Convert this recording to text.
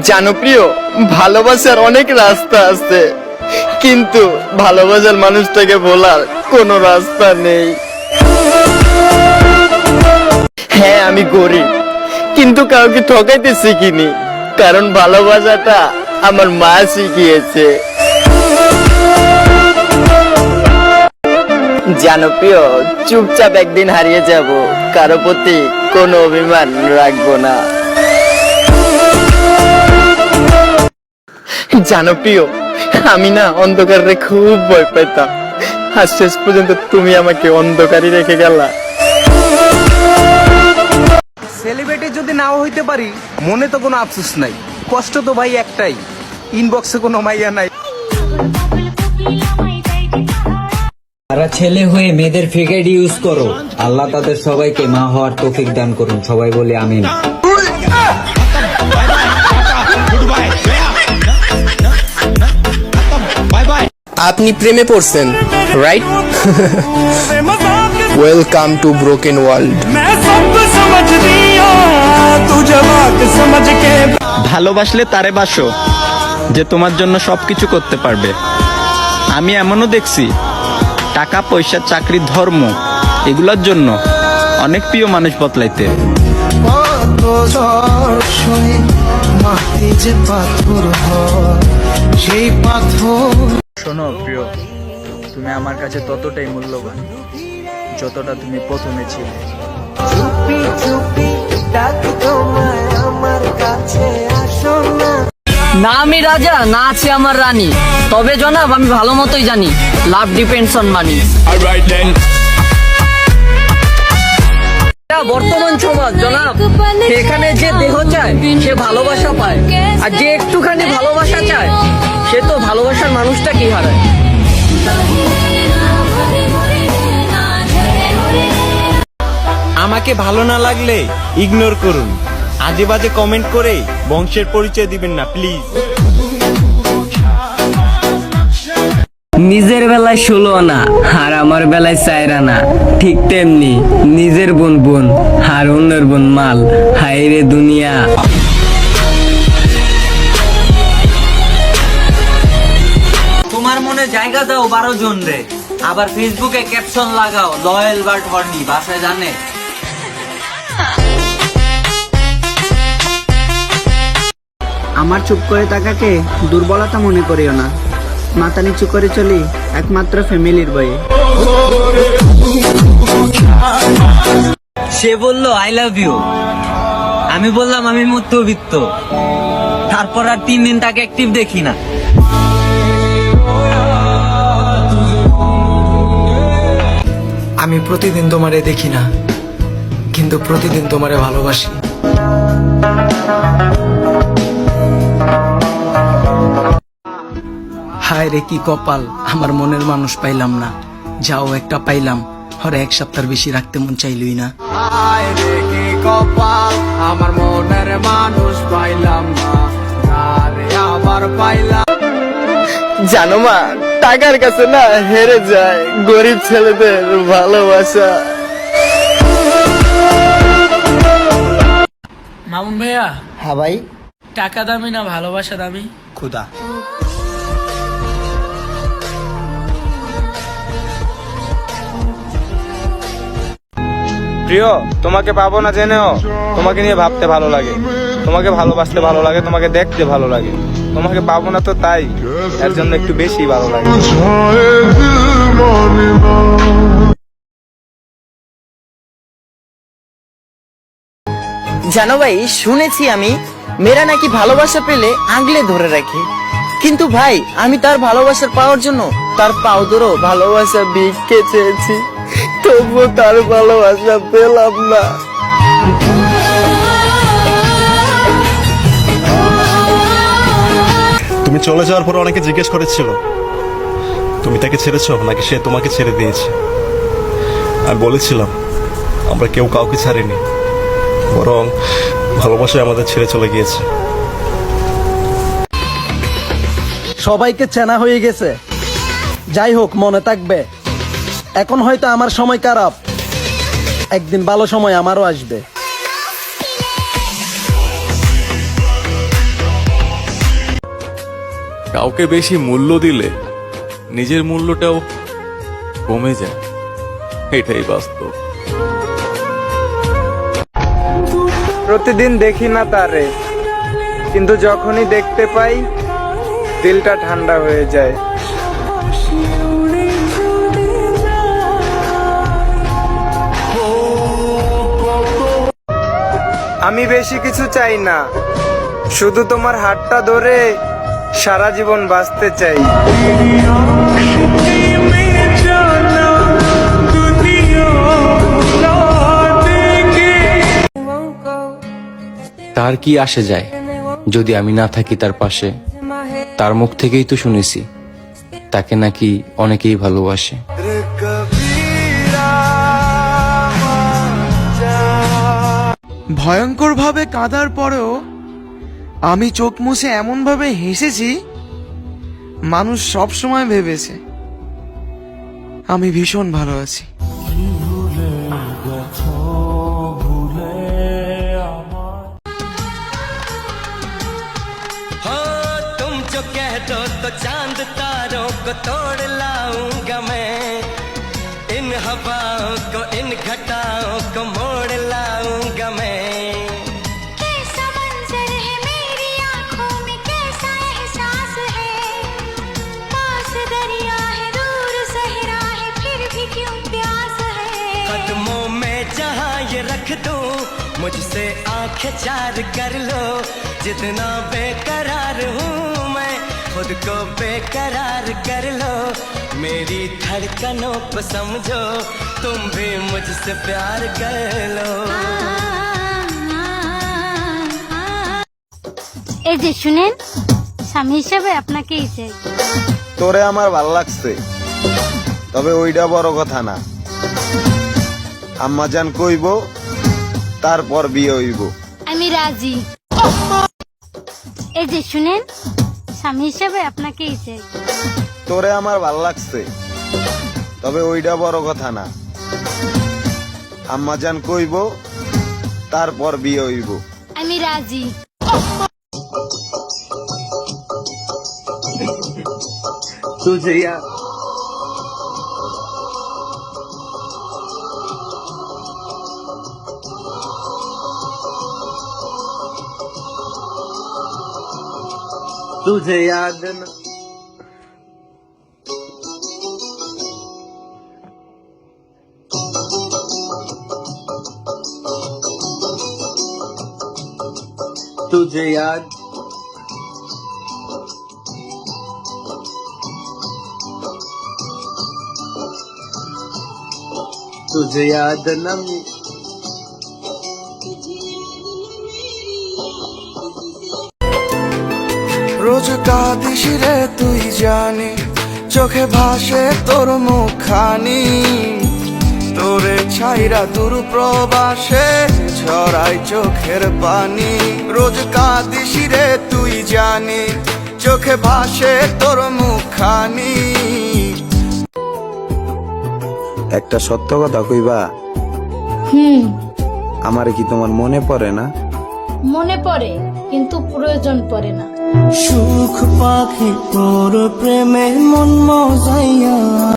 জানো প্রিয় ভালোবাসার অনেক রাস্তা আছে। কিন্তু ভালোবাসার মানুষটাকে বলার কোনো রাস্তা নেই। হ্যাঁ আমি গরিব, কিন্তু কাউকে ঠকাইতে শিখিনি, কারণ ভালোবাসাটা আমার মা শিখিয়েছে। জানো প্রিয় চুপচাপ একদিন হারিয়ে যাব, কারও প্রতি কোনো অভিমান রাখব না। জানো প্রিয় আমি না অন্ধকারে খুব ভয় পেতাম আর শেষ পর্যন্ত তুমি আমাকে অন্ধকারই রেখে গেলা। সেলিব্রিটি যদি নাও হইতে পারি মনে তো কোনো আফসোস নাই। কষ্ট তো ভাই একটাই। ইনবক্সে কোনো মাইয়া নাই। তারা ছেলে হয়ে মেয়েদের ফেক ইউজ করো আল্লাহ তাদের সবাইকে মা হওয়ার তৌফিক দান করুন। সবাই বলে আমিন। আপনি প্রেমে পড়ছেন right welcome to broken world ভালোবাসলে তারে বাসো যে তোমার জন্য সবকিছু করতে পারবে। আমি এমনও দেখছি টাকা পয়সা চাকরি ধর্ম এগুলোর জন্য অনেক প্রিয় মানুষ বদলাইতে। শোনো প্রিয় তুমি আমার কাছে ততটাই মূল্যবান যতটা তুমি প্রথমে ছিলে। না। আমি রাজা না আছে আমার রানী। তবে জনাব আমি ভালো মতোই জানি। Love depends on money. বর্তমান সমাজ জনাব। এখানে যে দেহ চায় সে ভালোবাসা পায়। আর যে একটুখানি ভালোবাসা চায় সে তো ভালোবাসার মানুষটা কি হারায়? আমাকে ভালো না লাগলে ইগনোর করুন। আজে বাজে কমেন্ট করে বংশের পরিচয় দিবেন না প্লিজ নিজের বেলায় ষোলো আনা আর আমার বেলায় চায়রা না ঠিক তেমনি নিজের বোন বোন আর অন্যের বোন মাল। হায় রে দুনিয়া। জায়গা দাও বারো জন রে। আবার ফেসবুকে ক্যাপশন লাগাও লয়েল বাট হর্নি বাসায় জানে। আমার চুপ করে তাকাকে দুর্বলতা মনে করিও না। মাথা নিচু করে চলি একমাত্র ফ্যামিলির বয়ে সে বলল আই লাভ ইউ আমি বললাম আমি মধ্যবিত্ত। তারপর আর তিন দিন তাকে অ্যাক্টিভ দেখি না। আমি প্রতিদিন তোমারে দেখি না কিন্তু প্রতিদিন তোমারে ভালোবাসি। হায় রে কি কপাল আমার মনের মানুষ পাইলাম না। যাও একটা পাইলাম হরে এক সপ্তাহ বেশি রাখতে মন চাইলই না। কপাল আমার মনের মানুষ পাইলাম না। আবার পাইলাম। জানো মা টাকার কাছে না হেরে যায়। গরিব ছেলেদের ভালোবাসা। মামুন ভাইয়া হ্যাঁ ভাই। টাকা দামি না ভালোবাসা দামি? খুদা প্রিয় তোমাকে পাবো না জেনেও। তোমাকে নিয়ে ভাবতে ভালো লাগে। তোমাকে ভালোবাসতে ভালো লাগে তোমাকে দেখতে ভালো লাগে। তোমাকে পাবো না তো তাই। এর জন্য একটু বেশি ভালো লাগে। জানো ভাই, শুনেছি আমি, মেয়েরা নাকি ভালোবাসা পেলে আগলে ধরে রাখে। কিন্তু ভাই, আমি তার ভালোবাসা পাওয়ার জন্য তার পাও ধরো ভালোবাসা ভিক্ষে চেয়েছি। তবুও তার ভালোবাসা পেলাম না। চলে যাওয়ার পর অনেকে জিজ্ঞেস করেছিল, তুমি তাকে ছেড়েছো নাকি সে তোমাকে ছেড়ে দিয়েছে? আমি বলেছিলাম, আমরা কেউ কাউকে ছাড়িনি, বরং ভালোবাসায় আমাদের ছেড়ে চলে গিয়েছে। সবাইকে চেনা হয়ে গেছে। যাই হোক, মনে থাকবে। এখন হয়তো আমার সময় খারাপ। একদিন ভালো সময় আমারও আসবে। কাউকে বেশি মূল্য দিলে নিজের মূল্যটাও কমে যায়। এটাই বাস্তব। প্রতিদিন দেখি না তারে, কিন্তু যখনই দেখতে পাই, দিলটা ঠান্ডা হয়ে যায়। আমি বেশি কিছু চাই না, শুধু তোমার হাতটা ধরে সারা জীবন বাঁচতে চাই। তার কি আসে যায় যদি আমি না থাকি তার পাশে? তার মুখ থেকেই তো শুনেছি তাকে নাকি অনেকেই ভালোবাসে। ভয়ঙ্কর ভাবে কাঁদার পরেও আমি চোখ মুছে এমন ভাবে হেসেছি মানুষ সব সময় ভেবেছে আমি ভীষণ ভালো আছি हो तुम जो कह दो तो चांद तारों को तोड़ लाऊंगा मैं इन हवाओं को इन घटाओं को मोड़ लाऊंगा मैं कदमों में जहां ये रख दूं मुझसे आंखें चार कर लो जितना बेकरार हूँ मैं खुद को बेकरार कर लो मेरी धड़कनों को समझो तुम भी मुझसे प्यार कर लो এই যে শুনেন স্বামী হিসেবে আপনাকেই চাই তোরে আমার ভাল লাগছে তবে ওইটা বড় কথা না আম্মাজান কইব তারপর বিয়ে হইব। আমি রাজি। এই যে শুনেন স্বামী হিসেবে আপনাকেই চাই তোরে আমার ভালো লাগছে তবে ওইটা বড় কথা না। আম্মাজান কইব তারপর বিয়ে হইব। আমি রাজি। तुझे तुझे याद न तुझे याद तुझे याद न রোজ কাঁদিস রে তুই জানি চোখে ভাসে তোর মুখানি তোরে ছাইরা দূর প্রবাসে ঝরাই চোখের পানি। রোজ কাঁদিস রে তুই জানি চোখে ভাসে তোর মুখানি একটা সত্য কথা কইবা? হুম। আমার কি তোমার মনে পড়ে না? মনে পড়ে কিন্তু প্রয়োজন পড়ে না। সুখ পাখি তোর প্রেমে মন মজাইয়া